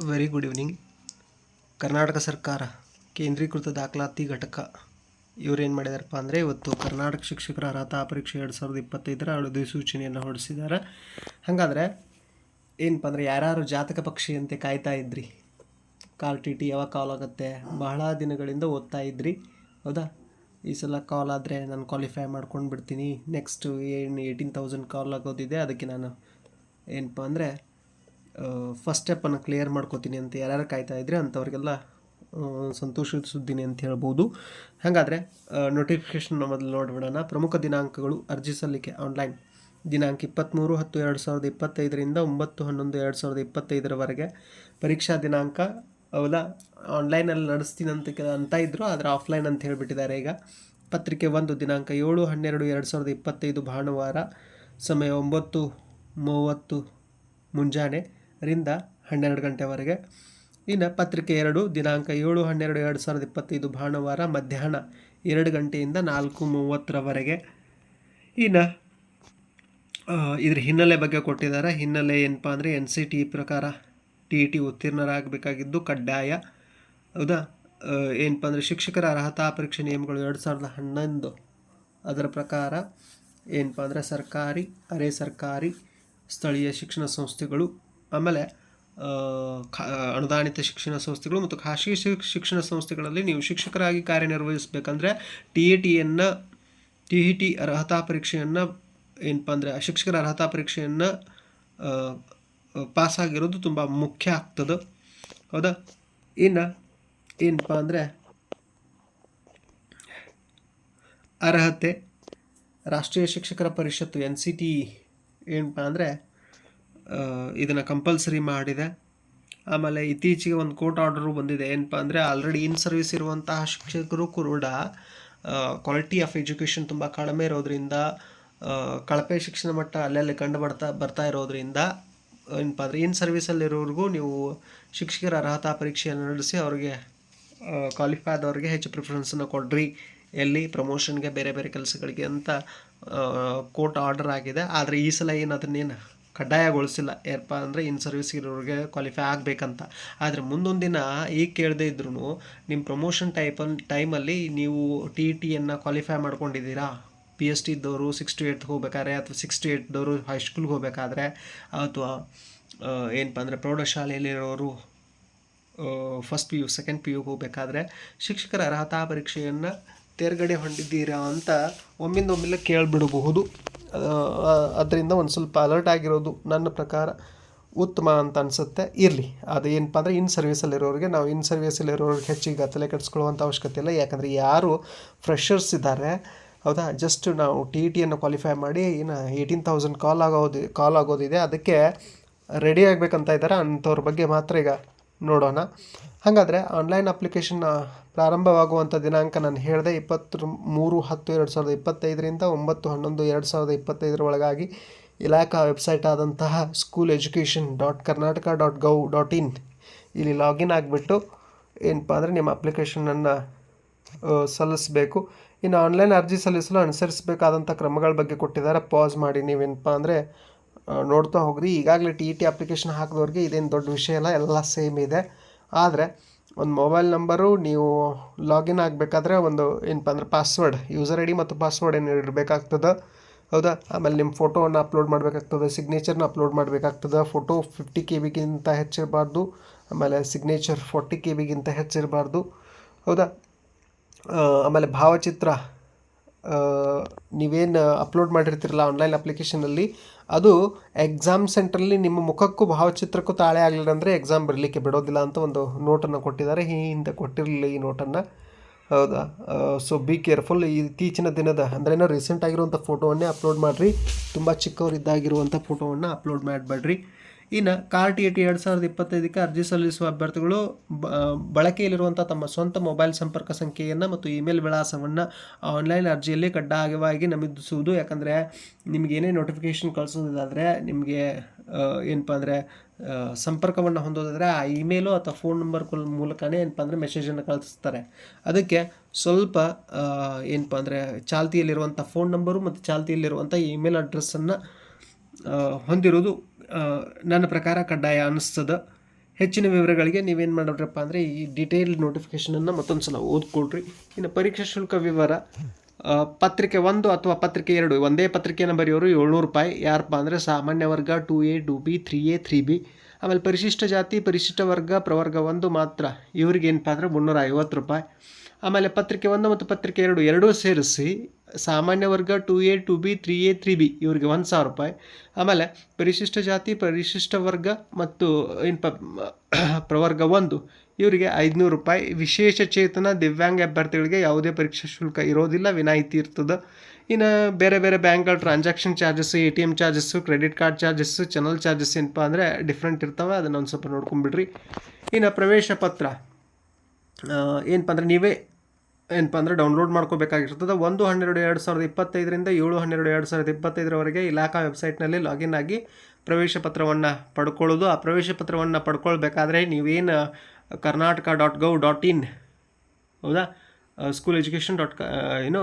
Very good evening Karnataka ಸರ್ಕಾರ ಕೇಂದ್ರೀಕೃತ ದಾಖಲಾತಿ ಘಟಕ. ಇವ್ರು ಏನು ಮಾಡಿದಾರಪ್ಪ ಅಂದರೆ ಇವತ್ತು ಕರ್ನಾಟಕ ಶಿಕ್ಷಕರ ಅರ್ಹತಾ ಪರೀಕ್ಷೆ ಎರಡು ಸಾವಿರದ ಇಪ್ಪತ್ತೈದರ ಅಧಿಸೂಚನೆಯನ್ನು ಹೊರಡಿಸಿದ್ದಾರೆ. ಹಾಗಾದರೆ ಏನಪ್ಪ ಅಂದರೆ ಯಾರ್ಯಾರು ಜಾತಕ ಪಕ್ಷಿಯಂತೆ ಕಾಯ್ತಾ ಇದ್ರಿ? ಕಾಲ್ ಟಿ ಟಿ ಯಾವಾಗ ಕಾಲ್ ಆಗುತ್ತೆ? ಬಹಳ ದಿನಗಳಿಂದ ಓದ್ತಾ ಇದ್ರಿ. ಹೌದಾ? ಈ ಸಲ ಕಾಲ್ ಆದರೆ ನಾನು ಕ್ವಾಲಿಫೈ ಮಾಡ್ಕೊಂಡು ಬಿಡ್ತೀನಿ ನೆಕ್ಸ್ಟ್ ಏನು ಏಯ್ಟೀನ್ ತೌಸಂಡ್ ಕಾಲ್ ಆಗೋದಿದೆ. ಅದಕ್ಕೆ ನಾನು ಏನಪ್ಪ ಅಂದರೆ ಫಸ್ಟ್ ಸ್ಟೆಪ್ಪನ್ನು ಕ್ಲಿಯರ್ ಮಾಡ್ಕೋತೀನಿ ಅಂತ ಯಾರ್ಯಾರು ಕಾಯ್ತಾ ಇದ್ರೆ ಅಂಥವ್ರಿಗೆಲ್ಲ ಸಂತೋಷದ ಸುದ್ದಿನಿ ಅಂತ ಹೇಳ್ಬೋದು. ಹಾಗಾದರೆ ನೋಟಿಫಿಕೇಷನ್ ಮೊದಲು ನೋಡ್ಬಿಡೋಣ. ಪ್ರಮುಖ ದಿನಾಂಕಗಳು ಅರ್ಜಿ ಸಲ್ಲಿಕೆ ಆನ್ಲೈನ್ ದಿನಾಂಕ ಇಪ್ಪತ್ತ್ಮೂರು ಹತ್ತು ಎರಡು ಸಾವಿರದ ಇಪ್ಪತ್ತೈದರಿಂದ ಒಂಬತ್ತು ಹನ್ನೊಂದು ಎರಡು ಸಾವಿರದ ಇಪ್ಪತ್ತೈದರವರೆಗೆ ಪರೀಕ್ಷಾ ದಿನಾಂಕ ಅವೆಲ್ಲ ಆನ್ಲೈನಲ್ಲಿ ನಡೆಸ್ತೀನಿ ಅಂತ ಅಂತ ಇದ್ದರು ಆದರೆ ಆಫ್ಲೈನ್ ಅಂತ ಹೇಳಿಬಿಟ್ಟಿದ್ದಾರೆ ಈಗ. ಪತ್ರಿಕೆ ಒಂದು, ದಿನಾಂಕ ಏಳು ಹನ್ನೆರಡು ಎರಡು ಸಾವಿರದ ಇಪ್ಪತ್ತೈದು ಭಾನುವಾರ, ಸಮಯ ಒಂಬತ್ತು ಮೂವತ್ತು, ಮುಂಜಾನೆ. ರಿಂದ ಹನ್ನೆರಡು ಗಂಟೆವರೆಗೆ. ಇನ್ನು ಪತ್ರಿಕೆ ಎರಡು, ದಿನಾಂಕ ಏಳು, ಹನ್ನೆರಡು, ಎರಡು ಸಾವಿರದ ಇಪ್ಪತ್ತೈದು, ಭಾನುವಾರ ಮಧ್ಯಾಹ್ನ ಎರಡು ಗಂಟೆಯಿಂದ ನಾಲ್ಕು ಮೂವತ್ತರವರೆಗೆ. ಇನ್ನು ಇದ್ರ ಹಿನ್ನೆಲೆ ಬಗ್ಗೆ ಕೊಟ್ಟಿದ್ದಾರೆ. ಹಿನ್ನೆಲೆ ಏನಪ್ಪ ಅಂದರೆ ಎನ್ ಸಿ ಟಿ ಪ್ರಕಾರ ಟಿ ಇ ಟಿ ಉತ್ತೀರ್ಣರಾಗಬೇಕಾಗಿದ್ದು ಕಡ್ಡಾಯ. ಹೌದಾ? ಏನಪ್ಪ ಅಂದರೆ ಶಿಕ್ಷಕರ ಅರ್ಹತಾ ಪರೀಕ್ಷೆ ನಿಯಮಗಳು ಎರಡು ಸಾವಿರದ ಹನ್ನೊಂದು. ಅದರ ಪ್ರಕಾರ ಏನಪ್ಪ ಅಂದರೆ ಸರ್ಕಾರಿ, ಅರೆ ಸರ್ಕಾರಿ, ಸ್ಥಳೀಯ ಶಿಕ್ಷಣ ಸಂಸ್ಥೆಗಳು ಆಮೇಲೆ ಅನುದಾನಿತ ಶಿಕ್ಷಣ ಸಂಸ್ಥೆಗಳು ಮತ್ತು ಖಾಸಗಿ ಶಿಕ್ಷಣ ಸಂಸ್ಥೆಗಳಲ್ಲಿ ನೀವು ಶಿಕ್ಷಕರಾಗಿ ಕಾರ್ಯನಿರ್ವಹಿಸಬೇಕಂದ್ರೆ ಟಿ ಇ ಟಿಯನ್ನು ಟಿ ಇ ಟಿ ಅರ್ಹತಾ ಪರೀಕ್ಷೆಯನ್ನು ಏನಪ್ಪ ಅಂದರೆ, ಶಿಕ್ಷಕರ ಅರ್ಹತಾ ಪರೀಕ್ಷೆಯನ್ನು ಪಾಸಾಗಿರೋದು ತುಂಬ ಮುಖ್ಯ ಆಗ್ತದೆ. ಹೌದಾ? ಇನ್ನು ಏನಪ್ಪ ಅಂದರೆ, ಅರ್ಹತೆ, ರಾಷ್ಟ್ರೀಯ ಶಿಕ್ಷಕರ ಪರಿಷತ್ತು ಎನ್ ಸಿ ಟಿ ಏನಪ್ಪ ಅಂದರೆ ಇದನ್ನು ಕಂಪಲ್ಸರಿ ಮಾಡಿದೆ. ಆಮೇಲೆ ಇತ್ತೀಚೆಗೆ ಒಂದು ಕೋರ್ಟ್ ಆರ್ಡರು ಬಂದಿದೆ. ಏನಪ್ಪ ಅಂದರೆ ಆಲ್ರೆಡಿ ಇನ್ ಸರ್ವಿಸ್ ಇರುವಂತಹ ಶಿಕ್ಷಕರು ಕೂಡ ಕ್ವಾಲಿಟಿ ಆಫ್ ಎಜುಕೇಷನ್ ತುಂಬ ಕಡಿಮೆ ಇರೋದ್ರಿಂದ ಕಳಪೆ ಶಿಕ್ಷಣ ಮಟ್ಟ ಅಲ್ಲಲ್ಲಿ ಕಂಡು ಬರ್ತಾ ಬರ್ತಾ ಇರೋದರಿಂದ, ಏನಪ್ಪ ಅಂದರೆ ಇನ್ ಸರ್ವಿಸಲ್ಲಿರೋರಿಗೂ ನೀವು ಶಿಕ್ಷಕರ ಅರ್ಹತಾ ಪರೀಕ್ಷೆಯನ್ನು ನಡೆಸಿ ಅವ್ರಿಗೆ ಕ್ವಾಲಿಫೈ ಆದವ್ರಿಗೆ ಹೆಚ್ಚು ಪ್ರಿಫರೆನ್ಸನ್ನು ಕೊಡ್ರಿ. ಎಲ್ಲಿ? ಪ್ರಮೋಷನ್ಗೆ ಬೇರೆ ಬೇರೆ ಕೆಲಸಗಳಿಗೆ ಅಂತ ಕೋರ್ಟ್ ಆರ್ಡರ್ ಆಗಿದೆ. ಆದರೆ ಈ ಸಲ ಏನು ಅದನ್ನೇನು ಕಡ್ಡಾಯಗೊಳಿಸಿಲ್ಲ. ಏನಪ್ಪ ಅಂದರೆ ಇನ್ ಸರ್ವಿಸ್ ಇರೋರಿಗೆ ಕ್ವಾಲಿಫೈ ಆಗಬೇಕಂತ. ಆದರೆ ಮುಂದೊಂದು ದಿನ ಈಗ ಕೇಳದೇ ಇದ್ರೂ ನಿಮ್ಮ ಪ್ರಮೋಷನ್ ಟೈಪಲ್ ಟೈಮಲ್ಲಿ ನೀವು ಟಿ ಇ ಟಿಯನ್ನು ಕ್ವಾಲಿಫೈ ಮಾಡ್ಕೊಂಡಿದ್ದೀರಾ? ಪಿ ಎಸ್ ಟಿ ಇದ್ದವರು ಸಿಕ್ಸ್ ಟು ಏಯ್ತ್ಗೆ ಹೋಗ್ಬೇಕಾದ್ರೆ ಅಥವಾ ಸಿಕ್ಸ್ ಟು ಏಯ್ಟ್ದವರು ಹೈಸ್ಕೂಲ್ಗೆ ಹೋಗ್ಬೇಕಾದ್ರೆ ಅಥವಾ ಏನಪ್ಪ ಅಂದರೆ ಪ್ರೌಢಶಾಲೆಯಲ್ಲಿರೋರು first P U second P ಯುಗೆ ಹೋಗಬೇಕಾದ್ರೆ ಶಿಕ್ಷಕರ ಅರ್ಹತಾ ಪರೀಕ್ಷೆಯನ್ನು ತೇರ್ಗಡೆ ಹೊಂದಿದ್ದೀರಾ ಅಂತ ಒಮ್ಮಿಂದ ಒಮ್ಮೆಲೆ ಕೇಳಿಬಿಡಬಹುದು. ಅದರಿಂದ ಒಂದು ಸ್ವಲ್ಪ ಅಲರ್ಟ್ ಆಗಿರೋದು ನನ್ನ ಪ್ರಕಾರ ಉತ್ತಮ ಅಂತ ಅನಿಸುತ್ತೆ. ಇರಲಿ. ಅದು ಏನಪ್ಪ ಅಂದರೆ ಇನ್ ಸರ್ವಿಸಲ್ಲಿರೋರಿಗೆ ನಾವು ಇನ್ ಸರ್ವಿಸಲ್ಲಿರೋರಿಗೆ ಹೆಚ್ಚಿಗೆ ತಲೆ ಕೆಡಿಸ್ಕೊಳ್ಳುವಂಥ ಅವಶ್ಯಕತೆ ಇಲ್ಲ. ಯಾಕಂದರೆ ಯಾರು ಫ್ರೆಷರ್ಸ್ ಇದ್ದಾರೆ, ಹೌದಾ? ಜಸ್ಟ್ ನಾವು ಟಿ ಇ ಟಿಯನ್ನು ಕ್ವಾಲಿಫೈ ಮಾಡಿ, ಇನ್ನು ಏಯ್ಟೀನ್ ತೌಸಂಡ್ ಕಾಲ್ ಆಗೋದು ಕಾಲ್ ಆಗೋದಿದೆ. ಅದಕ್ಕೆ ರೆಡಿ ಆಗಬೇಕಂತ ಇದ್ದಾರೆ. ಅಂಥವ್ರ ಬಗ್ಗೆ ಮಾತ್ರ ಈಗ ನೋಡೋಣ. ಹಾಗಾದರೆ ಆನ್ಲೈನ್ ಅಪ್ಲಿಕೇಶನ್ ಪ್ರಾರಂಭವಾಗುವಂಥ ದಿನಾಂಕ ನಾನು ಹೇಳಿದೆ ಇಪ್ಪತ್ತು ಮೂರು ಹತ್ತು ಎರಡು ಸಾವಿರದ ಇಪ್ಪತ್ತೈದರಿಂದ ಒಂಬತ್ತು ಹನ್ನೊಂದು ಎರಡು ಸಾವಿರದ ಇಪ್ಪತ್ತೈದರ ಒಳಗಾಗಿ ಇಲಾಖಾ ವೆಬ್ಸೈಟ್ ಆದಂತಹ school education dot Karnataka dot gov dot in ಇಲ್ಲಿ ಲಾಗಿನ್ ಆಗಿಬಿಟ್ಟು ಏನಪ್ಪ ಅಂದರೆ ನಿಮ್ಮ ಅಪ್ಲಿಕೇಶನನ್ನು ಸಲ್ಲಿಸಬೇಕು. ಇನ್ನು ಆನ್ಲೈನ್ ಅರ್ಜಿ ಸಲ್ಲಿಸಲು ಅನುಸರಿಸಬೇಕಾದಂಥ ಕ್ರಮಗಳ ಬಗ್ಗೆ ಕೊಟ್ಟಿದ್ದಾರೆ. ಪಾಸ್ ಮಾಡಿ ನೀವೇನಪ್ಪ ಅಂದರೆ ನೋಡ್ತಾ ಹೋಗ್ರಿ. ಈಗಾಗಲೇ ಟಿ ಟಿ ಅಪ್ಲಿಕೇಶನ್ ಹಾಕಿದವ್ರಿಗೆ ಇದೇನು ದೊಡ್ಡ ವಿಷಯ ಇಲ್ಲ ಎಲ್ಲ ಸೇಮ್ ಇದೆ. ಆದರೆ ಒಂದು ಮೊಬೈಲ್ ನಂಬರು ನೀವು ಲಾಗಿನ್ ಆಗಬೇಕಾದ್ರೆ ಒಂದು ಏನಪ್ಪ ಅಂದರೆ ಪಾಸ್ವರ್ಡ್ ಯೂಸರ್ ಐ ಡಿ ಮತ್ತು ಪಾಸ್ವರ್ಡ್ ಏನು ಇಡಬೇಕಾಗ್ತದೆ? ಹೌದಾ? ಆಮೇಲೆ ನಿಮ್ಮ ಫೋಟೋವನ್ನು ಅಪ್ಲೋಡ್ ಮಾಡಬೇಕಾಗ್ತದೆ ಸಿಗ್ನೇಚರ್ನ ಅಪ್ಲೋಡ್ ಮಾಡಬೇಕಾಗ್ತದೆ ಫೋಟೋ ಫಿಫ್ಟಿ ಕೆ ಬಿಗಿಂತ ಹೆಚ್ಚಿರಬಾರ್ದು, ಆಮೇಲೆ ಸಿಗ್ನೇಚರ್ ಫೋರ್ಟಿ ಕೆ ಬಿಗಿಂತ ಹೆಚ್ಚಿರಬಾರ್ದು. ಹೌದಾ? ಆಮೇಲೆ ಭಾವಚಿತ್ರ ನೀವೇನು ಅಪ್ಲೋಡ್ ಮಾಡಿರ್ತೀರಲ್ಲ ಆನ್ಲೈನ್ ಅಪ್ಲಿಕೇಶನಲ್ಲಿ ಅದು ಎಕ್ಸಾಮ್ ಸೆಂಟ್ರಲ್ಲಿ ನಿಮ್ಮ ಮುಖಕ್ಕೂ ಭಾವಚಿತ್ರಕ್ಕೂ ತಾಳೆ ಆಗಲಿಲ್ಲ ಅಂದರೆ ಎಕ್ಸಾಮ್ ಬರಲಿಕ್ಕೆ ಬಿಡೋದಿಲ್ಲ ಅಂತ ಒಂದು ನೋಟನ್ನು ಕೊಟ್ಟಿದ್ದಾರೆ. ಈ ಹಿಂದೆ ಕೊಟ್ಟಿರಲಿಲ್ಲ ಈ ನೋಟನ್ನು ಹೌದಾ? ಸೊ ಬಿ ಕೇರ್ಫುಲ್ ಇತ್ತೀಚಿನ ದಿನದ ಅಂದ್ರೇನೋ ರೀಸೆಂಟ್ ಆಗಿರುವಂಥ ಫೋಟೋವನ್ನೇ ಅಪ್ಲೋಡ್ ಮಾಡಿರಿ. ತುಂಬ ಚಿಕ್ಕವರಿದ್ದಾಗಿರುವಂಥ ಫೋಟೋವನ್ನು ಅಪ್ಲೋಡ್ ಮಾಡಬೇಡ್ರಿ. ಇನ್ನು ಕಾರ್ ಟಿ ಟಿ ಎರಡು ಸಾವಿರದ ಇಪ್ಪತ್ತೈದಕ್ಕೆ ಅರ್ಜಿ ಸಲ್ಲಿಸುವ ಅಭ್ಯರ್ಥಿಗಳು ಬಳಕೆಯಲ್ಲಿರುವಂಥ ತಮ್ಮ ಸ್ವಂತ ಮೊಬೈಲ್ ಸಂಪರ್ಕ ಸಂಖ್ಯೆಯನ್ನು ಮತ್ತು ಇಮೇಲ್ ವಿಳಾಸವನ್ನು ಆನ್ಲೈನ್ ಅರ್ಜಿಯಲ್ಲಿ ಕಡ್ಡಾಯವಾಗಿ ನಮೂದಿಸುವುದು. ಯಾಕಂದರೆ ನಿಮಗೇನೇ ಏನೇ ನೋಟಿಫಿಕೇಷನ್ ಕಳಿಸೋದಾದರೆ ನಿಮಗೆ ಏನಪ್ಪ ಅಂದರೆ ಸಂಪರ್ಕವನ್ನು ಹೊಂದೋದಾದರೆ ಆ ಇಮೇಲು ಅಥವಾ ಫೋನ್ ನಂಬರ್ ಮೂಲಕನೇ ಏನಪ್ಪ ಅಂದರೆ ಮೆಸೇಜನ್ನು ಕಳಿಸ್ತಾರೆ. ಅದಕ್ಕೆ ಸ್ವಲ್ಪ ಏನಪ್ಪ ಅಂದರೆ ಚಾಲ್ತಿಯಲ್ಲಿರುವಂಥ ಫೋನ್ ನಂಬರು ಮತ್ತು ಚಾಲ್ತಿಯಲ್ಲಿರುವಂಥ ಇಮೇಲ್ ಅಡ್ರೆಸ್ಸನ್ನು ಹೊಂದಿರೋದು ನನ್ನ ಪ್ರಕಾರ ಕಡ್ಡಾಯ ಅನ್ನಿಸ್ತದೆ ಹೆಚ್ಚಿನ ವಿವರಗಳಿಗೆ ನೀವೇನು ಮಾಡೋದ್ರಪ್ಪ ಅಂದರೆ ಈ ಡಿಟೇಲ್ ನೋಟಿಫಿಕೇಷನನ್ನು ಮತ್ತೊಂದು ಸಲ ಓದ್ಕೊಳ್ರಿ. ಇನ್ನು ಪರೀಕ್ಷಾ ಶುಲ್ಕ ವಿವರ ಪತ್ರಿಕೆ ಒಂದು ಅಥವಾ ಪತ್ರಿಕೆ ಎರಡು, ಒಂದೇ ಪತ್ರಿಕೆಯನ್ನು ಬರೆಯೋರು ಏಳ್ನೂರು ರೂಪಾಯಿ. ಯಾರಪ್ಪ ಅಂದರೆ ಸಾಮಾನ್ಯ ವರ್ಗ two A, two B, three A, three B. ಆಮೇಲೆ ಪರಿಶಿಷ್ಟ ಜಾತಿ, ಪರಿಶಿಷ್ಟ ವರ್ಗ, ಪ್ರವರ್ಗ ಒಂದು ಮಾತ್ರ. ಇವ್ರಿಗೆ ಏನಪ್ಪ ಅಂದರೆ ಮುನ್ನೂರ ಐವತ್ತು ರೂಪಾಯಿ. ಆಮೇಲೆ ಪತ್ರಿಕೆ ಒಂದು ಮತ್ತು ಪತ್ರಿಕೆ ಎರಡು, ಎರಡೂ ಸೇರಿಸಿ ಸಾಮಾನ್ಯ ವರ್ಗ two A, two B, three A, three B, ಇವರಿಗೆ ಒಂದು ಸಾವಿರ ರೂಪಾಯಿ. ಆಮೇಲೆ ಪರಿಶಿಷ್ಟ ಜಾತಿ, ಪರಿಶಿಷ್ಟ ವರ್ಗ ಮತ್ತು ಏನು ಪ್ರವರ್ಗ ಒಂದು, ಇವರಿಗೆ ಐದುನೂರು ರೂಪಾಯಿ. ವಿಶೇಷ ಚೇತನ, ದಿವ್ಯಾಂಗ ಅಭ್ಯರ್ಥಿಗಳಿಗೆ ಯಾವುದೇ ಪರೀಕ್ಷಾ ಶುಲ್ಕ ಇರೋದಿಲ್ಲ, ವಿನಾಯಿತಿ ಇರ್ತದೆ. ಇನ್ನು ಬೇರೆ ಬೇರೆ ಬ್ಯಾಂಕ್ಗಳ transaction charges A T M charges credit card charges channel charges ಏನಪ್ಪ ಅಂದರೆ ಡಿಫ್ರೆಂಟ್ ಇರ್ತವೆ. ಅದನ್ನು ಒಂದು ಸ್ವಲ್ಪ ನೋಡ್ಕೊಂಬಿಡ್ರಿ. ಇನ್ನು ಪ್ರವೇಶ ಪತ್ರ. ಏನಪ್ಪ ಅಂದರೆ ನೀವೇ ಏನಪ್ಪ ಅಂದರೆ ಡೌನ್ಲೋಡ್ ಮಾಡ್ಕೋಬೇಕಾಗಿರ್ತದೆ. ಒಂದು ಹನ್ನೆರಡು ಎರಡು ಸಾವಿರದ ಇಪ್ಪತ್ತೈದರಿಂದ ಏಳು ಹನ್ನೆರಡು ಎರಡು ಸಾವಿರದ ಇಪ್ಪತ್ತೈದರವರೆಗೆ ಇಲಾಖಾ ವೆಬ್ಸೈಟ್ನಲ್ಲಿ ಲಾಗಿನ್ ಆಗಿ ಪ್ರವೇಶ ಪತ್ರವನ್ನು ಪಡ್ಕೊಳ್ಳೋದು. ಆ ಪ್ರವೇಶ ಪತ್ರವನ್ನು ಪಡ್ಕೊಳ್ಬೇಕಾದ್ರೆ ನೀವೇನು Karnataka dot gov dot in, ಹೌದಾ? ಸ್ಕೂಲ್ ಎಜುಕೇಷನ್ ಡಾಟ್ ಏನೋ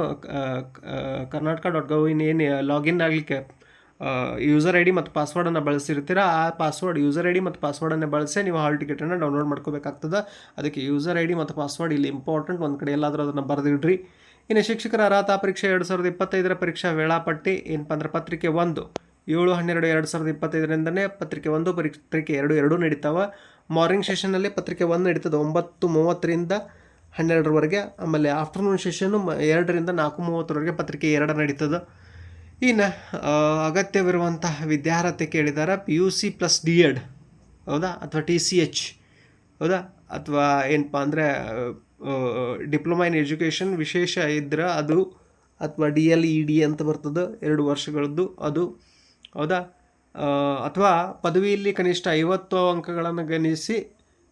ಕರ್ನಾಟಕ ಡಾಟ್ ಗವ್ ಇನ್ ಏನು ಲಾಗಿನ್ ಆಗಲಿಕ್ಕೆ ಯೂಸರ್ ಐ ಡಿ ಮತ್ತು ಪಾಸ್ವರ್ಡನ್ನು ಬಳಸಿರ್ತೀರ, ಆ ಪಾಸ್ವರ್ಡ್ ಯೂಸರ್ ಐ ಡಿ ಮತ್ತು ಪಾಸ್ವರ್ಡನ್ನು ಬಳಸಿ ನೀವು ಹಾಲ್ ಟಿಕೆಟನ್ನು ಡೌನ್ಲೋಡ್ ಮಾಡ್ಕೋಬೇಕಾಗ್ತದೆ. ಅದಕ್ಕೆ ಯೂಸರ್ ಐ ಡಿ ಮತ್ತು ಪಾಸ್ವರ್ಡ್ ಇಲ್ಲಿ ಇಂಪಾರ್ಟೆಂಟ್ ಒಂದು ಕಡೆ ಎಲ್ಲಾದರೂ ಅದನ್ನು ಬರೆದಿಡ್ರಿ. ಇನ್ನು ಶಿಕ್ಷಕರ ಅರ್ಹತಾ ಪರೀಕ್ಷೆ ಎರಡು ಸಾವಿರದ ಇಪ್ಪತ್ತೈದರ ಪರೀಕ್ಷಾ ವೇಳಾಪಟ್ಟಿ ಏನಪ್ಪ ಅಂದ್ರೆ ಪತ್ರಿಕೆ ಒಂದು, ಏಳು, ಹನ್ನೆರಡು, ಎರಡು ಸಾವಿರದ ಇಪ್ಪತ್ತೈದರಿಂದನೇ ಪತ್ರಿಕೆ ಒಂದು ಪತ್ರಿಕೆ ಎರಡು, ಎರಡೂ ನಡೀತಾವೆ. ಮಾರ್ನಿಂಗ್ ಸೆಷನ್ನಲ್ಲಿ ಪತ್ರಿಕೆ ಒಂದು ನಡೀತದೆ ಒಂಬತ್ತು ಮೂವತ್ತರಿಂದ ಹನ್ನೆರಡರವರೆಗೆ, ಆಮೇಲೆ ಆಫ್ಟರ್ನೂನ್ ಸೆಷನ್ನು ಎರಡರಿಂದ ನಾಲ್ಕು ಮೂವತ್ತರವರೆಗೆ ಪತ್ರಿಕೆ ಎರಡು ನಡೀತದೆ. ಇನ್ನು ಅಗತ್ಯವಿರುವಂತಹ ವಿದ್ಯಾರ್ಹತೆ ಕೇಳಿದಾರೆ P U C plus D Ed ಹೌದಾ? ಅಥವಾ ಟಿ ಸಿ ಎಚ್ ಹೌದಾ? ಅಥವಾ ಏನಪ್ಪ ಅಂದರೆ ಡಿಪ್ಲೊಮಾ ಇನ್ ಎಜುಕೇಷನ್ ವಿಶೇಷ ಇದ್ರೆ ಅದು, ಅಥವಾ ಡಿ ಎಲ್ ಇ ಡಿ ಅಂತ ಬರ್ತದೆ, ಎರಡು ವರ್ಷಗಳದ್ದು ಅದು, ಹೌದಾ? ಅಥವಾ ಪದವಿಯಲ್ಲಿ ಕನಿಷ್ಠ ಐವತ್ತು ಅಂಕಗಳನ್ನು ಗಣಿಸಿ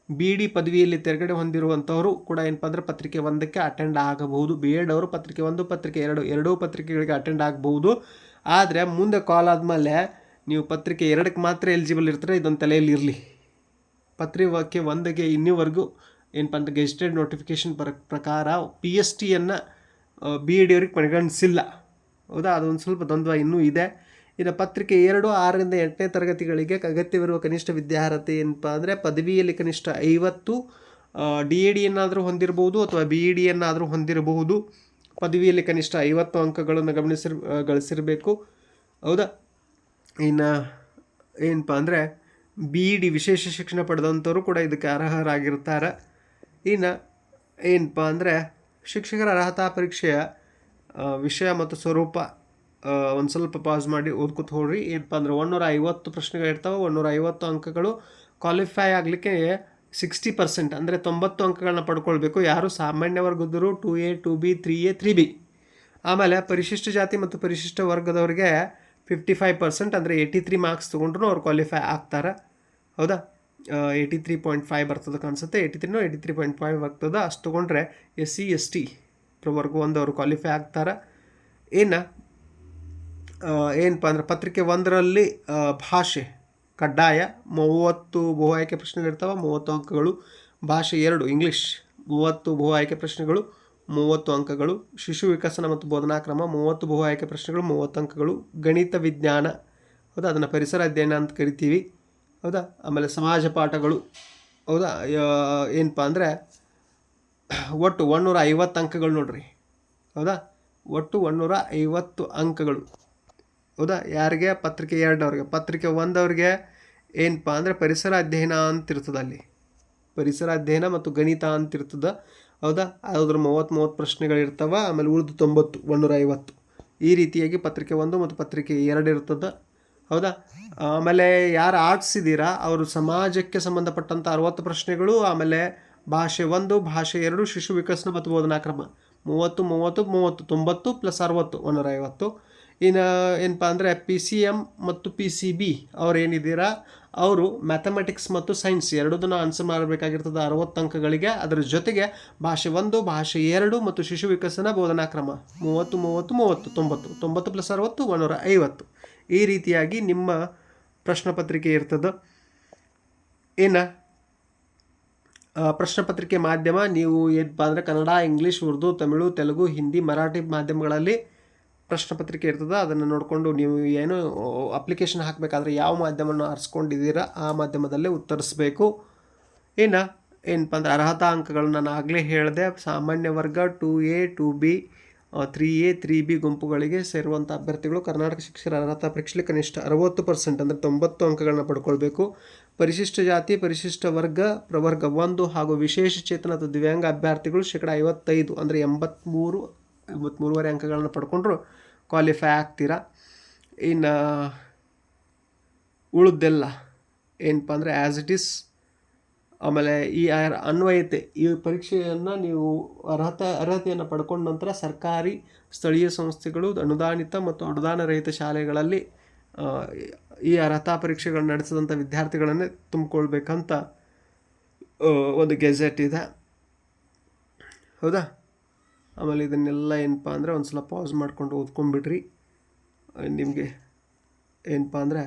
ಬಿ ಡಿ ಪದವಿಯಲ್ಲಿ ತೆರಗಡೆ ಹೊಂದಿರುವಂಥವರು ಕೂಡ ಏನಪ್ಪ ಅಂದರೆ ಪತ್ರಿಕೆ ಒಂದಕ್ಕೆ ಅಟೆಂಡ್ ಆಗಬಹುದು. ಬಿ ಎಡ್ ಅವರು ಪತ್ರಿಕೆ ಒಂದು, ಪತ್ರಿಕೆ ಎರಡು, ಎರಡೂ ಪತ್ರಿಕೆಗಳಿಗೆ ಅಟೆಂಡ್ ಆಗಬಹುದು. ಆದರೆ ಮುಂದೆ ಕಾಲ್ ಆದಮೇಲೆ ನೀವು ಪತ್ರಿಕೆ ಎರಡಕ್ಕೆ ಮಾತ್ರ ಎಲಿಜಿಬಲ್ ಇರ್ತಾರೆ? ಇದೊಂದು ತಲೆಯಲ್ಲಿ ಇರಲಿ. ಪತ್ರಿಕೆ ಒಂದಕ್ಕೆ ಇನ್ನೂವರೆಗೂ ಏನಪ್ಪ ಅಂದರೆ ಗೆಜೆಟೆಡ್ ನೋಟಿಫಿಕೇಶನ್ ಪ್ರ ಪ್ರಕಾರ ಪಿ ಎಸ್ ಟಿಯನ್ನು ಬಿ ಇ ಡಿ ಅವ್ರಿಗೆ ಪರಿಗಣಿಸಿಲ್ಲ. ಹೌದಾ? ಅದೊಂದು ಸ್ವಲ್ಪ ದ್ವಂದ್ವ ಇನ್ನೂ ಇದೆ. ಇನ್ನು ಪತ್ರಿಕೆ ಎರಡು, ಆರರಿಂದ ಎಂಟನೇ ತರಗತಿಗಳಿಗೆ ಅಗತ್ಯವಿರುವ ಕನಿಷ್ಠ ವಿದ್ಯಾರ್ಹತೆ ಏನಪ್ಪ ಅಂದರೆ ಪದವಿಯಲ್ಲಿ ಕನಿಷ್ಠ ಐವತ್ತು ಡಿ ಎ ಡಿಯನ್ನಾದರೂ ಹೊಂದಿರಬಹುದು ಅಥವಾ ಬಿ ಇ ಡಿಯನ್ನಾದರೂ ಹೊಂದಿರಬಹುದು. ಪದವಿಯಲ್ಲಿ ಕನಿಷ್ಠ ಐವತ್ತು ಅಂಕಗಳನ್ನು ಗಮನಿಸಿರ್ ಗಳಿಸಿರಬೇಕು. ಹೌದಾ? ಇನ್ನು ಏನಪ್ಪ ಅಂದರೆ ಬಿ ಇ ಡಿ ವಿಶೇಷ ಶಿಕ್ಷಣ ಪಡೆದಂಥವರು ಕೂಡ ಇದಕ್ಕೆ ಅರ್ಹರಾಗಿರ್ತಾರೆ. ಇನ್ನು ಏನಪ್ಪ ಅಂದರೆ ಶಿಕ್ಷಕರ ಅರ್ಹತಾ ಪರೀಕ್ಷೆಯ ವಿಷಯ ಮತ್ತು ಸ್ವರೂಪ ಒಂದು ಸ್ವಲ್ಪ ಪಾಸ್ ಮಾಡಿ ಓದ್ಕೊತ ಹೋಗ್ರಿ. ಏನಪ್ಪ ಅಂದ್ರೆ ಒನ್ನೂರ ಐವತ್ತು ಪ್ರಶ್ನೆಗಳಿರ್ತಾವೆ ಒನ್ನೂರ ಐವತ್ತು ಅಂಕಗಳು ಕ್ವಾಲಿಫೈ ಆಗಲಿಕ್ಕೆ ಸಿಕ್ಸ್ಟಿ ಪರ್ಸೆಂಟ್ ಅಂದರೆ ತೊಂಬತ್ತು ಅಂಕಗಳನ್ನ ಪಡ್ಕೊಳ್ಬೇಕು. ಯಾರು ಸಾಮಾನ್ಯ ವರ್ಗದವರು two A two B three A three B ಆಮೇಲೆ ಪರಿಶಿಷ್ಟ ಜಾತಿ ಮತ್ತು ಪರಿಶಿಷ್ಟ ವರ್ಗದವ್ರಿಗೆ ಫಿಫ್ಟಿ ಫೈವ್ ಪರ್ಸೆಂಟ್ ಅಂದರೆ ಏಯ್ಟಿ ತ್ರೀ ಮಾರ್ಕ್ಸ್ ತೊಗೊಂಡ್ರು ಅವ್ರು ಕ್ವಾಲಿಫೈ ಆಗ್ತಾರೆ. ಹೌದಾ? ಏಯ್ಟಿ ತ್ರೀ ಪಾಯಿಂಟ್ ಫೈವ್ ಬರ್ತದೆ ಕಾಣಿಸುತ್ತೆ ಏಯ್ಟಿ ತ್ರೀನೋ ಏಯ್ಟಿ ತ್ರೀ ಪಾಯಿಂಟ್ ಫೈವ್ ಬರ್ತದೆ. ಅಷ್ಟು ತೊಗೊಂಡ್ರೆ ಎಸ್ ಸಿ ಎಸ್ ಟಿ ಪ್ರವರ್ಗ ಒಂದು ಅವರು ಕ್ವಾಲಿಫೈ ಆಗ್ತಾರೆ. ಇನ್ನು ಏನಪ್ಪ ಅಂದ್ರೆ ಪತ್ರಿಕೆ ಒಂದರಲ್ಲಿ ಭಾಷೆ, ಕಡ್ಡಾಯ, ಮೂವತ್ತು ಬಹು ಆಯ್ಕೆ ಪ್ರಶ್ನೆಗಳಿರ್ತಾವೆ ಮೂವತ್ತು ಅಂಕಗಳು, ಭಾಷೆ ಎರಡು, ಇಂಗ್ಲೀಷ್, ಮೂವತ್ತು ಬಹು ಆಯ್ಕೆ ಪ್ರಶ್ನೆಗಳು, ಮೂವತ್ತು ಅಂಕಗಳು, ಶಿಶು ವಿಕಸನ ಮತ್ತು ಬೋಧನಾ ಕ್ರಮ ಮೂವತ್ತು ಬಹು ಆಯ್ಕೆ ಪ್ರಶ್ನೆಗಳು, ಮೂವತ್ತು ಅಂಕಗಳು, ಗಣಿತ ವಿಜ್ಞಾನ, ಹೌದಾ? ಅದನ್ನು ಪರಿಸರ ಅಧ್ಯಯನ ಅಂತ ಕರಿತೀವಿ, ಹೌದಾ? ಆಮೇಲೆ ಸಮಾಜ ಪಾಠಗಳು, ಹೌದಾ? ಏನಪ್ಪ ಅಂದರೆ ಒಟ್ಟು ಒನ್ನೂರ ಐವತ್ತು ಅಂಕಗಳು ನೋಡ್ರಿ, ಹೌದಾ? ಒಟ್ಟು ಒನ್ನೂರ ಐವತ್ತು ಅಂಕಗಳು. ಹೌದಾ? ಯಾರಿಗೆ? ಪತ್ರಿಕೆ ಎರಡವ್ರಿಗೆ ಪತ್ರಿಕೆ ಒಂದವ್ರಿಗೆ ಏನಪ್ಪ ಅಂದರೆ ಪರಿಸರ ಅಧ್ಯಯನ ಅಂತಿರ್ತದೆ ಅಲ್ಲಿ. ಪರಿಸರ ಅಧ್ಯಯನ ಮತ್ತು ಗಣಿತ ಅಂತಿರ್ತದೆ. ಹೌದಾ? ಅದ್ರ ಮೂವತ್ತು ಮೂವತ್ತು ಪ್ರಶ್ನೆಗಳಿರ್ತವೆ ಆಮೇಲೆ ಉಳಿದು ತೊಂಬತ್ತು ಒಂದೂರ ಐವತ್ತು ಈ ರೀತಿಯಾಗಿ ಪತ್ರಿಕೆ ಒಂದು ಮತ್ತು ಪತ್ರಿಕೆ ಎರಡು ಇರ್ತದೆ. ಹೌದಾ? ಆಮೇಲೆ ಯಾರು ಆರ್ಟ್ಸ್ ಇದ್ದೀರಾ ಅವರು ಸಮಾಜಕ್ಕೆ ಸಂಬಂಧಪಟ್ಟಂಥ ಅರವತ್ತು ಪ್ರಶ್ನೆಗಳು, ಆಮೇಲೆ ಭಾಷೆ ಒಂದು, ಭಾಷೆ ಎರಡು, ಶಿಶು ವಿಕಸನ ಮತ್ತು ಬೋಧನಾ ಕ್ರಮ ಮೂವತ್ತು ಮೂವತ್ತು ಮೂವತ್ತು, ತೊಂಬತ್ತು, ಪ್ಲಸ್ ಅರವತ್ತು ಒಂದೂರ ಐವತ್ತು ಇನ್ನು ಏನಪ್ಪ ಅಂದರೆ ಪಿ ಸಿ ಎಂ ಮತ್ತು ಪಿ ಸಿ ಬಿ ಅವ್ರು ಅವರು ಮ್ಯಾಥಮೆಟಿಕ್ಸ್ ಮತ್ತು ಸೈನ್ಸ್ ಎರಡನ್ನು ಆನ್ಸರ್ ಮಾಡಬೇಕಾಗಿರ್ತದೆ ಅರವತ್ತು ಅಂಕಗಳಿಗೆ. ಅದರ ಜೊತೆಗೆ ಭಾಷೆ ಒಂದು ಭಾಷೆ ಎರಡು ಮತ್ತು ಶಿಶು ವಿಕಸನ ಬೋಧನಾ ಕ್ರಮ ಮೂವತ್ತು ಮೂವತ್ತು ಮೂವತ್ತು ತೊಂಬತ್ತು ತೊಂಬತ್ತು ಪ್ಲಸ್ ಅರವತ್ತು ಒಂದೂರ ಐವತ್ತು. ಈ ರೀತಿಯಾಗಿ ನಿಮ್ಮ ಪ್ರಶ್ನೆ ಪತ್ರಿಕೆ ಇರ್ತದೆ. ಏನು ಆ, ಪ್ರಶ್ನೆ ಪತ್ರಿಕೆ ಮಾಧ್ಯಮ ನೀವು ಏನಪ್ಪ ಅಂದರೆ ಕನ್ನಡ ಇಂಗ್ಲೀಷ್ ಉರ್ದು ತಮಿಳು ತೆಲುಗು ಹಿಂದಿ ಮರಾಠಿ ಮಾಧ್ಯಮಗಳಲ್ಲಿ ಪ್ರಶ್ನೆ ಪತ್ರಿಕೆ ಇರ್ತದೆ, ಅದನ್ನು ನೋಡಿಕೊಂಡು ನೀವು ಏನು ಅಪ್ಲಿಕೇಶನ್ ಹಾಕಬೇಕಾದ್ರೆ ಯಾವ ಮಾಧ್ಯಮವನ್ನು ಆರಿಸ್ಕೊಂಡಿದ್ದೀರಾ, ಆ ಮಾಧ್ಯಮದಲ್ಲೇ ಉತ್ತರಿಸಬೇಕು. ಇನ್ನು ಏನಪ್ಪ ಅಂದರೆ ಅರ್ಹತಾ ಅಂಕಗಳನ್ನ ನಾನು ಆಗಲೇ ಹೇಳಿದೆ, ಸಾಮಾನ್ಯ ವರ್ಗ two A, two B three A, three B ಗುಂಪುಗಳಿಗೆ ಸೇರುವಂಥ ಅಭ್ಯರ್ಥಿಗಳು ಕರ್ನಾಟಕ ಶಿಕ್ಷಕರ ಅರ್ಹತಾ ಪರೀಕ್ಷೆಯಲ್ಲಿ ಕನಿಷ್ಠ ಅರವತ್ತು ಪರ್ಸೆಂಟ್ ಅಂದರೆ ತೊಂಬತ್ತು ಅಂಕಗಳನ್ನು ಪಡ್ಕೊಳ್ಬೇಕು. ಪರಿಶಿಷ್ಟ ಜಾತಿ, ಪರಿಶಿಷ್ಟ ವರ್ಗ, ಪ್ರವರ್ಗ ಒಂದು ಹಾಗೂ ವಿಶೇಷ ಚೇತನ ಅಥವಾ ದಿವ್ಯಾಂಗ ಅಭ್ಯರ್ಥಿಗಳು ಶೇಕಡ ಐವತ್ತೈದು ಅಂದರೆ ಎಂಬತ್ತ್ಮೂರು ಎಂಬತ್ತ್ಮೂರುವರೆ ಅಂಕಗಳನ್ನು ಪಡ್ಕೊಂಡ್ರು ಕ್ವಾಲಿಫೈ ಆಗ್ತೀರಾ? ಇನ್ನು ಉಳಿದೆಲ್ಲ ಏನಪ್ಪ ಅಂದರೆ ಆ್ಯಸ್ ಇಟ್ ಈಸ್ ಆಮೇಲೆ ಈ ಅನ್ವಯತೆ, ಈ ಪರೀಕ್ಷೆಯನ್ನು ನೀವು ಅರ್ಹತೆ, ಅರ್ಹತೆಯನ್ನು ಪಡ್ಕೊಂಡ ನಂತರ ಸರ್ಕಾರಿ, ಸ್ಥಳೀಯ ಸಂಸ್ಥೆಗಳು, ಅನುದಾನಿತ ಮತ್ತು ಅನುದಾನ ರಹಿತ ಶಾಲೆಗಳಲ್ಲಿ ಈ ಅರ್ಹತಾ ಪರೀಕ್ಷೆಗಳನ್ನು ನಡೆಸಿದಂಥ ವಿದ್ಯಾರ್ಥಿಗಳನ್ನೇ ತುಂಬಿಕೊಳ್ಬೇಕಂತ ಒಂದು ಗೆಜೆಟ್ ಇದೆ. ಹೌದಾ? ಆಮೇಲೆ ಇದನ್ನೆಲ್ಲ ಏನಪ್ಪ ಅಂದರೆ ಒಂದು ಸಲ ಪಾಸ್ ಮಾಡ್ಕೊಂಡು ಓದ್ಕೊಂಬಿಡ್ರಿ ನಿಮಗೆ ಏನಪ್ಪ ಅಂದರೆ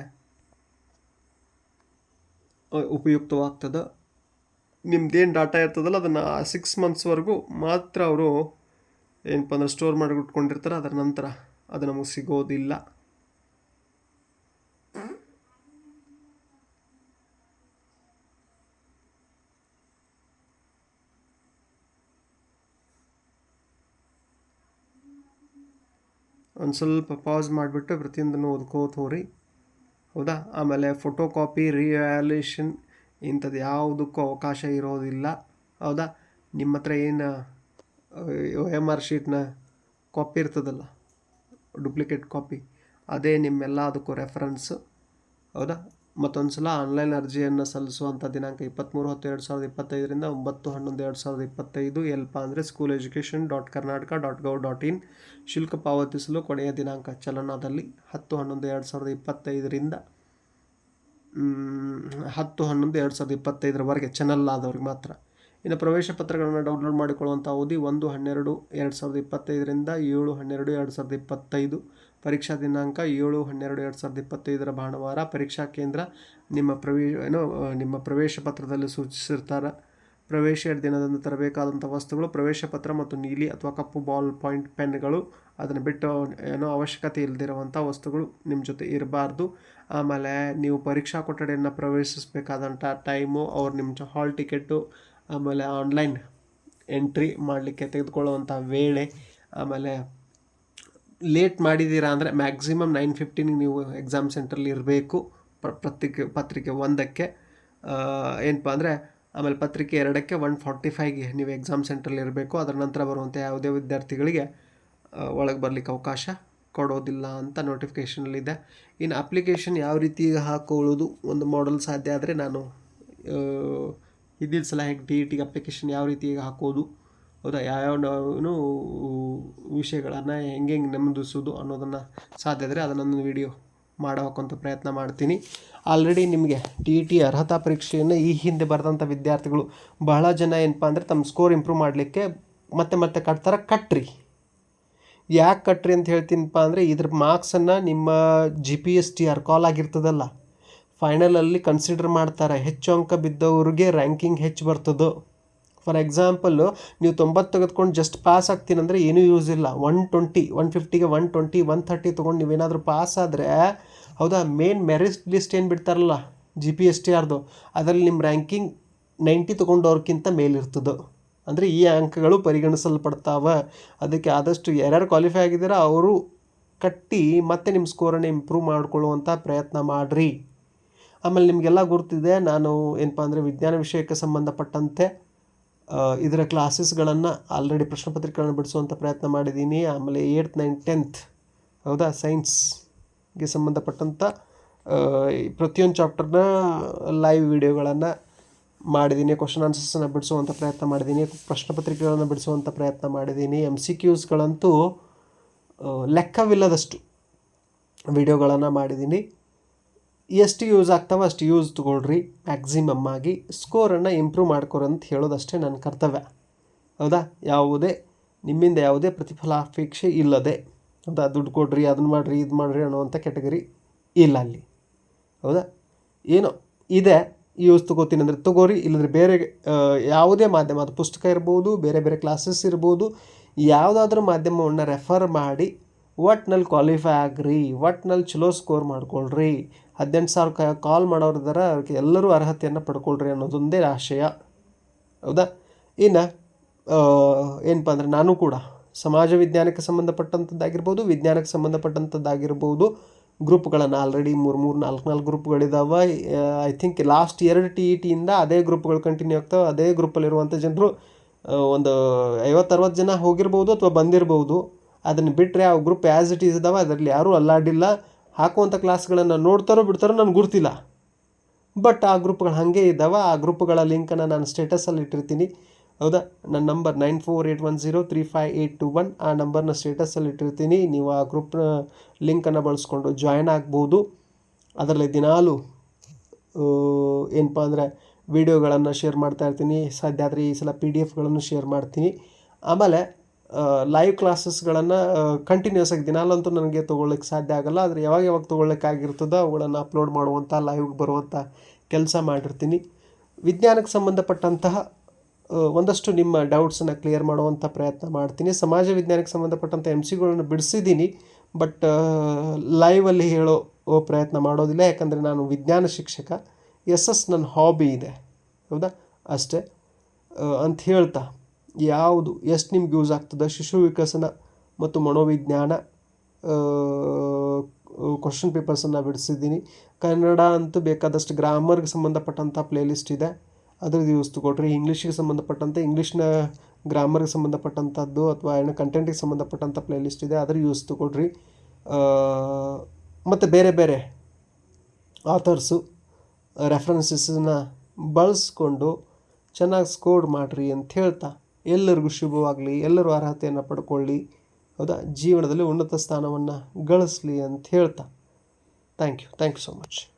ಉಪಯುಕ್ತವಾಗ್ತದೆ. ನಿಮ್ದೇನು ಡಾಟಾ ಇರ್ತದಲ್ಲ, ಅದನ್ನು ಸಿಕ್ಸ್ ಮಂತ್ಸ್ವರೆಗೂ ಮಾತ್ರ ಅವರು ಏನಪ್ಪ ಅಂದ್ರೆ ಸ್ಟೋರ್ ಮಾಡಿ ಇಟ್ಕೊಂಡಿರ್ತಾರೆ ಅದರ ನಂತರ ಅದು ನಮಗೆ ಸಿಗೋದಿಲ್ಲ. ಒಂದು ಸ್ವಲ್ಪ ಪಾಸ್ ಮಾಡಿಬಿಟ್ಟು ಪ್ರತಿಯೊಂದನ್ನು ಓದ್ಕೋತ ಹೋಗ್ರಿ. ಹೌದಾ? ಆಮೇಲೆ ಫೋಟೋ ಕಾಪಿ ರಿವ್ಯಾಲ್ಯೂಷನ್ ಇಂಥದ್ದು ಯಾವುದಕ್ಕೂ ಅವಕಾಶ ಇರೋದಿಲ್ಲ. ಹೌದಾ? ನಿಮ್ಮ ಹತ್ರ ಏನು ಎಂ ಆರ್ ಶೀಟ್ನ ಕಾಪಿ ಇರ್ತದಲ್ಲ ಡುಪ್ಲಿಕೇಟ್ ಕಾಪಿ ಅದೇ ನಿಮ್ಮೆಲ್ಲ ಅದಕ್ಕೂ ರೆಫರೆನ್ಸು ಹೌದಾ? ಮತ್ತೊಂದು ಸಲ ಆನ್ಲೈನ್ ಅರ್ಜಿಯನ್ನು ಸಲ್ಲಿಸುವಂಥ ದಿನಾಂಕ ಇಪ್ಪತ್ತ್ಮೂರು ಹತ್ತು ಎರಡು ಸಾವಿರದ ಇಪ್ಪತ್ತೈದರಿಂದ ಒಂಬತ್ತು ಹನ್ನೊಂದು ಎರಡು ಸಾವಿರದ ಇಪ್ಪತ್ತೈದು, ಎಲ್ಪ ಅಂದರೆ school education dot Karnataka dot gov dot in ಶುಲ್ಕ ಪಾವತಿಸಲು ಕೊನೆಯ ದಿನಾಂಕ ಚಲನದಲ್ಲಿ ಹತ್ತು ಹನ್ನೊಂದು ಎರಡು ಸಾವಿರದ ಇಪ್ಪತ್ತೈದರಿಂದ ಹತ್ತು ಹನ್ನೊಂದು ಎರಡು ಸಾವಿರದ ಇಪ್ಪತ್ತೈದರವರೆಗೆ ಚಾನಲ್ ಆದವ್ರಿಗೆ ಮಾತ್ರ. ಇನ್ನು ಪ್ರವೇಶ ಪತ್ರಗಳನ್ನು ಡೌನ್ಲೋಡ್ ಮಾಡಿಕೊಳ್ಳುವಂಥ ಅವಧಿ ಒಂದು ಹನ್ನೆರಡು ಎರಡು ಸಾವಿರದ ಇಪ್ಪತ್ತೈದರಿಂದ ಏಳು ಹನ್ನೆರಡು ಎರಡು ಸಾವಿರದ ಇಪ್ಪತ್ತೈದು ಪರೀಕ್ಷಾ ದಿನಾಂಕ ಏಳು, ಹನ್ನೆರಡು, ಎರಡು ಸಾವಿರದ ಇಪ್ಪತ್ತೈದರ ಭಾನುವಾರ ಪರೀಕ್ಷಾ ಕೇಂದ್ರ ನಿಮ್ಮ ಪ್ರವೇಶ ಏನು, ನಿಮ್ಮ ಪ್ರವೇಶ ಪತ್ರದಲ್ಲಿ ಸೂಚಿಸಿರ್ತಾರೆ. ಪ್ರವೇಶ ದಿನದಂದು ತರಬೇಕಾದಂಥ ವಸ್ತುಗಳು, ಪ್ರವೇಶ ಪತ್ರ ಮತ್ತು ನೀಲಿ ಅಥವಾ ಕಪ್ಪು ಬಾಲ್ ಪಾಯಿಂಟ್ ಪೆನ್ಗಳು ಅದನ್ನು ಬಿಟ್ಟು, ಏನೋ, ಅವಶ್ಯಕತೆ ಇಲ್ಲದಿರುವಂಥ ವಸ್ತುಗಳು ನಿಮ್ಮ ಜೊತೆ ಇರಬಾರ್ದು. ಆಮೇಲೆ ನೀವು ಪರೀಕ್ಷಾ ಕೊಠಡಿಯನ್ನು ಪ್ರವೇಶಿಸಬೇಕಾದಂಥ ಟೈಮು, ಅವ್ರು ನಿಮ್ಮ ಹಾಲ್ ಟಿಕೆಟು, ಆಮೇಲೆ ಆನ್ಲೈನ್ ಎಂಟ್ರಿ ಮಾಡಲಿಕ್ಕೆ ತೆಗೆದುಕೊಳ್ಳುವಂಥ ವೇಳೆ, ಆಮೇಲೆ ಲೇಟ್ ಮಾಡಿದ್ದೀರಾ ಅಂದರೆ ಮ್ಯಾಕ್ಸಿಮಮ್ ನೈನ್ ಫಿಫ್ಟೀನಿಗೆ ನೀವು ಎಕ್ಸಾಮ್ ಸೆಂಟ್ರಲ್ಲಿ ಇರಬೇಕು. ಪತ್ರಿಕೆ ಪತ್ರಿಕೆ ಒಂದಕ್ಕೆ. ಏನಪ್ಪ ಅಂದರೆ ಆಮೇಲೆ ಪತ್ರಿಕೆ ಎರಡಕ್ಕೆ ಒನ್ ಫಾರ್ಟಿ ಫೈವ್ಗೆ ನೀವು ಎಕ್ಸಾಮ್ ಸೆಂಟ್ರಲ್ಲಿ ಇರಬೇಕು. ಅದರ ನಂತರ ಬರುವಂಥ ಯಾವುದೇ ವಿದ್ಯಾರ್ಥಿಗಳಿಗೆ ಒಳಗೆ ಬರಲಿಕ್ಕೆ ಅವಕಾಶ ಕೊಡೋದಿಲ್ಲ ಅಂತ ನೋಟಿಫಿಕೇಷನಲ್ಲಿದೆ ಇನ್ನು ಅಪ್ಲಿಕೇಶನ್ ಯಾವ ರೀತಿ ಹಾಕೊಳ್ಳೋದು ಒಂದು ಮಾಡಲ್ ಸಾಧ್ಯ ಆದರೆ ನಾನು ಇದ್ದಿದ್ದ ಸಲ ಹೇಗೆ ಡಿ ಅಪ್ಲಿಕೇಶನ್ ಯಾವ ರೀತಿ ಹಾಕೋದು ಹೌದಾ? ಯಾವ ನಾವು ವಿಷಯಗಳನ್ನು ಹೆಂಗೆ ಹೆಂಗೆ ನೆಮ್ಮದಿಸೋದು ಅನ್ನೋದನ್ನು ಸಾಧ್ಯ ಇದ್ದರೆ ಅದನ್ನೊಂದು ವಿಡಿಯೋ ಮಾಡೋಕ್ಕಂತ ಪ್ರಯತ್ನ ಮಾಡ್ತೀನಿ. ಆಲ್ರೆಡಿ ನಿಮಗೆ ಟಿ ಟಿ ಅರ್ಹತಾ ಪರೀಕ್ಷೆಯನ್ನು ಈ ಹಿಂದೆ ಬರೆದಂಥ ವಿದ್ಯಾರ್ಥಿಗಳು ಬಹಳ ಜನ ಏನಪ್ಪ ಅಂದರೆ ತಮ್ಮ ಸ್ಕೋರ್ ಇಂಪ್ರೂವ್ ಮಾಡಲಿಕ್ಕೆ ಮತ್ತೆ ಮತ್ತೆ ಕಟ್ತಾರೆ, ಕಟ್ರಿ. ಯಾಕೆ ಕಟ್ರಿ ಅಂತ ಹೇಳ್ತೀನಪ್ಪ ಅಂದರೆ ಇದ್ರ ಮಾರ್ಕ್ಸನ್ನು ನಿಮ್ಮ G P S T R call ಆಗಿರ್ತದಲ್ಲ ಫೈನಲಲ್ಲಿ ಕನ್ಸಿಡರ್ ಮಾಡ್ತಾರೆ. ಹೆಚ್ಚು ಅಂಕ ಬಿದ್ದವ್ರಿಗೆ ರ್ಯಾಂಕಿಂಗ್ ಹೆಚ್ಚು ಬರ್ತದೋ? ಫಾರ್ ಎಕ್ಸಾಂಪಲ್ಲು ನೀವು ತೊಂಬತ್ತು ತೆಗೆದುಕೊಂಡು ಜಸ್ಟ್ ಪಾಸ್ ಆಗ್ತೀನಂದರೆ ಏನೂ ಯೂಸ್ ಇಲ್ಲ. ಒನ್ ಟ್ವೆಂಟಿ ಒನ್ ಫಿಫ್ಟಿಗೆ ಒನ್ ಟ್ವೆಂಟಿ ಒನ್ ಥರ್ಟಿ ತೊಗೊಂಡು ನೀವೇನಾದರೂ ಪಾಸ್ ಆದರೆ, ಹೌದಾ? ಮೇನ್ ಮೆರಿಟ್ ಲಿಸ್ಟ್ ಏನು ಬಿಡ್ತಾರಲ್ಲ? ಜಿ ಪಿ ಎಸ್ ಟಿ ಆರ್ದು ಅದರಲ್ಲಿ ನಿಮ್ಮ ರ್ಯಾಂಕಿಂಗ್ ನೈಂಟಿ ತೊಗೊಂಡವ್ರಕ್ಕಿಂತ ಮೇಲಿರ್ತದೆ. ಅಂದರೆ ಈ ಅಂಕಗಳು ಪರಿಗಣಿಸಲ್ಪಡ್ತಾವೆ. ಅದಕ್ಕೆ ಆದಷ್ಟು ಯಾರ್ಯಾರು ಕ್ವಾಲಿಫೈ ಆಗಿದ್ದೀರಾ, ಅವರು ಕಟ್ಟಿ ಮತ್ತೆ ನಿಮ್ಮ ಸ್ಕೋರನ್ನು ಇಂಪ್ರೂವ್ ಮಾಡ್ಕೊಳ್ಳುವಂಥ ಪ್ರಯತ್ನ ಮಾಡಿರಿ. ಆಮೇಲೆ ನಿಮಗೆಲ್ಲ ಗುರ್ತಿದೆ, ನಾನು ಏನಪ್ಪ ಅಂದರೆ ವಿಜ್ಞಾನ ವಿಷಯಕ್ಕೆ ಸಂಬಂಧಪಟ್ಟಂತೆ. ಇದರ ಕ್ಲಾಸಸ್ಗಳನ್ನು ಆಲ್ರೆಡಿ ಪ್ರಶ್ನೆ ಪತ್ರಿಕೆಗಳನ್ನು ಬಿಡಿಸುವಂಥ ಪ್ರಯತ್ನ ಮಾಡಿದ್ದೀನಿ. ಆಮೇಲೆ ಏಯ್ಟ್ ನೈನ್ ಟೆಂತ್ ಹೌದಾ? ಸೈನ್ಸ್ಗೆ ಸಂಬಂಧಪಟ್ಟಂಥ ಪ್ರತಿಯೊಂದು ಚಾಪ್ಟರ್ನ ಲೈವ್ ವಿಡಿಯೋಗಳನ್ನು ಮಾಡಿದ್ದೀನಿ. ಕ್ವಶನ್ ಆನ್ಸರ್ಸನ್ನು ಬಿಡಿಸುವಂಥ ಪ್ರಯತ್ನ ಮಾಡಿದ್ದೀನಿ. ಪ್ರಶ್ನೆ ಪತ್ರಿಕೆಗಳನ್ನು ಬಿಡಿಸುವಂಥ ಪ್ರಯತ್ನ ಮಾಡಿದ್ದೀನಿ. ಎಂ ಸಿ ಕ್ಯೂಸ್ಗಳಂತೂ ಲೆಕ್ಕವಿಲ್ಲದಷ್ಟು ವಿಡಿಯೋಗಳನ್ನು ಮಾಡಿದ್ದೀನಿ. ಎಷ್ಟು ಯೂಸ್ ಆಗ್ತಾವೆ ಅಷ್ಟು ಯೂಸ್ ತೊಗೊಳ್ರಿ. ಮ್ಯಾಕ್ಸಿಮಮ್ ಆಗಿ ಸ್ಕೋರನ್ನು ಇಂಪ್ರೂವ್ ಮಾಡ್ಕೊರಿ ಅಂತ ಹೇಳೋದಷ್ಟೇ ನನ್ನ ಕರ್ತವ್ಯ. ಹೌದಾ? ಯಾವುದೇ, ನಿಮ್ಮಿಂದ ಯಾವುದೇ ಪ್ರತಿಫಲಾಪೇಕ್ಷೆ ಇಲ್ಲದೆ. ಹೌದಾ? ದುಡ್ಡು ಕೊಡ್ರಿ, ಅದನ್ನ ಮಾಡಿರಿ, ಇದು ಮಾಡಿರಿ ಅನ್ನೋವಂಥ ಕೆಟಗರಿ ಇಲ್ಲ ಅಲ್ಲಿ. ಹೌದಾ? ಏನೋ? ಇದೆ ಯೂಸ್ ತೊಗೋತೀನಿ ಅಂದರೆ ತೊಗೋರಿ. ಇಲ್ಲದ್ರೆ ಬೇರೆ ಯಾವುದೇ ಮಾಧ್ಯಮ, ಅದು ಪುಸ್ತಕ ಇರ್ಬೋದು, ಬೇರೆ ಬೇರೆ ಕ್ಲಾಸಸ್ ಇರ್ಬೋದು, ಯಾವುದಾದ್ರೂ ಮಾಧ್ಯಮವನ್ನು ರೆಫರ್ ಮಾಡಿ ಒಟ್ನಲ್ಲಿ ಕ್ವಾಲಿಫೈ ಆಗ್ರಿ, ಒಟ್ನಲ್ಲಿ ಚಲೋ ಸ್ಕೋರ್ ಮಾಡ್ಕೊಳ್ರಿ. ಹದಿನೆಂಟು ಸಾವಿರ ಕಾಲ್ ಮಾಡೋರು ಇದ್ದಾರೆ ಅವ್ರಿಗೆ ಎಲ್ಲರೂ ಅರ್ಹತೆಯನ್ನು ಪಡ್ಕೊಳ್ರಿ ಅನ್ನೋದೊಂದೇ ಆಶಯ. ಹೌದಾ? ಇನ್ನು ಏನಪ್ಪ ಅಂದರೆ ನಾನು ಕೂಡ ಸಮಾಜ ವಿಜ್ಞಾನಕ್ಕೆ ಸಂಬಂಧಪಟ್ಟಂಥದ್ದಾಗಿರ್ಬೋದು ವಿಜ್ಞಾನಕ್ಕೆ ಸಂಬಂಧಪಟ್ಟಂಥದ್ದಾಗಿರ್ಬೋದು, ಗ್ರೂಪ್ಗಳನ್ನು ಆಲ್ರೆಡಿ ಮೂರು ಮೂರು, ನಾಲ್ಕು ನಾಲ್ಕು ಗ್ರೂಪ್ಗಳಿದ್ದಾವೆ ಐ ಥಿಂಕ್ ಲಾಸ್ಟ್ ಎರಡು ಟಿ ಇ ಟಿಯಿಂದ ಅದೇ ಗ್ರೂಪ್ಗಳು ಕಂಟಿನ್ಯೂ ಆಗ್ತಾವೆ. ಅದೇ ಗ್ರೂಪಲ್ಲಿರುವಂಥ ಜನರು ಒಂದು ಐವತ್ತು, ಅರವತ್ತು ಜನ ಹೋಗಿರ್ಬೋದು ಅಥವಾ ಬಂದಿರ್ಬೋದು. ಅದನ್ನು ಬಿಟ್ಟರೆ ಆ ಗ್ರೂಪ್ ಆ್ಯಸ್ ಇಟ್ ಈಸ್ ಇದಾವೆ, ಅದರಲ್ಲಿ ಯಾರೂ ಅಲ್ಲಾಡಿಲ್ಲ. ಹಾಕುವಂಥ ಕ್ಲಾಸ್ಗಳನ್ನು ನೋಡ್ತಾರೋ ಬಿಡ್ತಾರೋ ನನಗೆ ಗುರ್ತಿಲ್ಲ. ಬಟ್ ಆ ಗ್ರೂಪ್ಗಳು ಹಾಗೆ ಇದ್ದಾವೆ ಆ ಗ್ರೂಪ್ಗಳ ಲಿಂಕನ್ನು ನಾನು ಸ್ಟೇಟಸಲ್ಲಿ ಇಟ್ಟಿರ್ತೀನಿ. ಹೌದಾ? ನನ್ನ number nine four eight one zero three five eight two one ಆ ನಂಬರ್ನ ಸ್ಟೇಟಸಲ್ಲಿ ಇಟ್ಟಿರ್ತೀನಿ. ನೀವು ಆ ಗ್ರೂಪ್ನ ಲಿಂಕನ್ನು ಬಳಸ್ಕೊಂಡು ಜಾಯ್ನ್ ಆಗ್ಬೋದು. ಅದರಲ್ಲಿ ದಿನಾಲು ಏನಪ್ಪ ಅಂದರೆ ವೀಡಿಯೋಗಳನ್ನು ಶೇರ್ ಮಾಡ್ತಾ ಇರ್ತೀನಿ. ಸಾಧ್ಯ ಆದರೆ ಈ ಸಲ ಪಿ ಡಿ ಎಫ್ಗಳನ್ನು ಶೇರ್ ಮಾಡ್ತೀನಿ. ಆಮೇಲೆ ಲೈವ್ ಕ್ಲಾಸಸ್ಗಳನ್ನು ಕಂಟಿನ್ಯೂಸ್ ಆಗಿ ದಿನಾಲಂತೂ ನನಗೆ ತೊಗೊಳ್ಲಿಕ್ಕೆ ಸಾಧ್ಯ ಆಗಲ್ಲ. ಆದರೆ ಯಾವಾಗ ಯಾವಾಗ ತೊಗೊಳ್ಲಿಕ್ಕಾಗಿರ್ತದೋ ಅವುಗಳನ್ನು ಅಪ್ಲೋಡ್ ಮಾಡುವಂಥ ಲೈವ್ಗೆ ಬರುವಂಥ ಕೆಲಸ ಮಾಡಿರ್ತೀನಿ. ವಿಜ್ಞಾನಕ್ಕೆ ಸಂಬಂಧಪಟ್ಟಂತಹ ಒಂದಷ್ಟು ನಿಮ್ಮ ಡೌಟ್ಸನ್ನು ಕ್ಲಿಯರ್ ಮಾಡುವಂಥ ಪ್ರಯತ್ನ ಮಾಡ್ತೀನಿ. ಸಮಾಜ ವಿಜ್ಞಾನಕ್ಕೆ ಸಂಬಂಧಪಟ್ಟಂಥ ಎಂ ಸಿಗಳನ್ನು ಬಿಡಿಸಿದ್ದೀನಿ ಬಟ್ ಲೈವಲ್ಲಿ ಹೇಳೋ ಪ್ರಯತ್ನ ಮಾಡೋದಿಲ್ಲ. ಯಾಕಂದರೆ ನಾನು ವಿಜ್ಞಾನ ಶಿಕ್ಷಕ. ಎಸ್ ಎಸ್ ನನ್ನ ಹಾಬಿ ಇದೆ. ಹೌದಾ? ಅಷ್ಟೇ. ಅಂತ ಹೇಳ್ತಾ. ಯಾವುದು ಎಷ್ಟು ನಿಮ್ಗೆ ಯೂಸ್ ಆಗ್ತದೆ? ಶಿಶು ವಿಕಸನ ಮತ್ತು ಮನೋವಿಜ್ಞಾನ ಕ್ವಶನ್ ಪೇಪರ್ಸನ್ನು ಬಿಡಿಸಿದ್ದೀನಿ. ಕನ್ನಡ ಅಂತೂ ಬೇಕಾದಷ್ಟು ಗ್ರಾಮರ್ಗೆ ಸಂಬಂಧಪಟ್ಟಂಥ ಪ್ಲೇಲಿಸ್ಟ್ ಇದೆ. ಅದ್ರದ್ದು ಯೂಸ್ ತಗೊಳ್ರಿ. ಇಂಗ್ಲೀಷಿಗೆ ಸಂಬಂಧಪಟ್ಟಂಥ ಇಂಗ್ಲೀಷ್ನ ಗ್ರಾಮರ್ಗೆ ಸಂಬಂಧಪಟ್ಟಂಥದ್ದು ಅಥವಾ ಏನೋ ಕಂಟೆಂಟಿಗೆ ಸಂಬಂಧಪಟ್ಟಂಥ ಪ್ಲೇಲಿಸ್ಟ್ ಇದೆ. ಅದ್ರ ಯೂಸ್ ತಗೊಳ್ರಿ. ಮತ್ತು ಬೇರೆ ಬೇರೆ ಆಥರ್ಸು ರೆಫರೆನ್ಸಸ್ನ ಬಳಸ್ಕೊಂಡು ಚೆನ್ನಾಗಿ ಸ್ಕೋರ್ ಮಾಡಿರಿ ಅಂತ ಹೇಳ್ತಾ. ಎಲ್ಲರಿಗೂ ಶುಭವಾಗಲಿ, ಎಲ್ಲರೂ ಅರ್ಹತೆಯನ್ನು ಪಡ್ಕೊಳ್ಳಿ, ಹೌದಾ? ಜೀವನದಲ್ಲಿ ಉನ್ನತ ಸ್ಥಾನವನ್ನು ಗಳಿಸ್ಲಿ ಅಂತ ಹೇಳ್ತಾ. Thank you thank you so much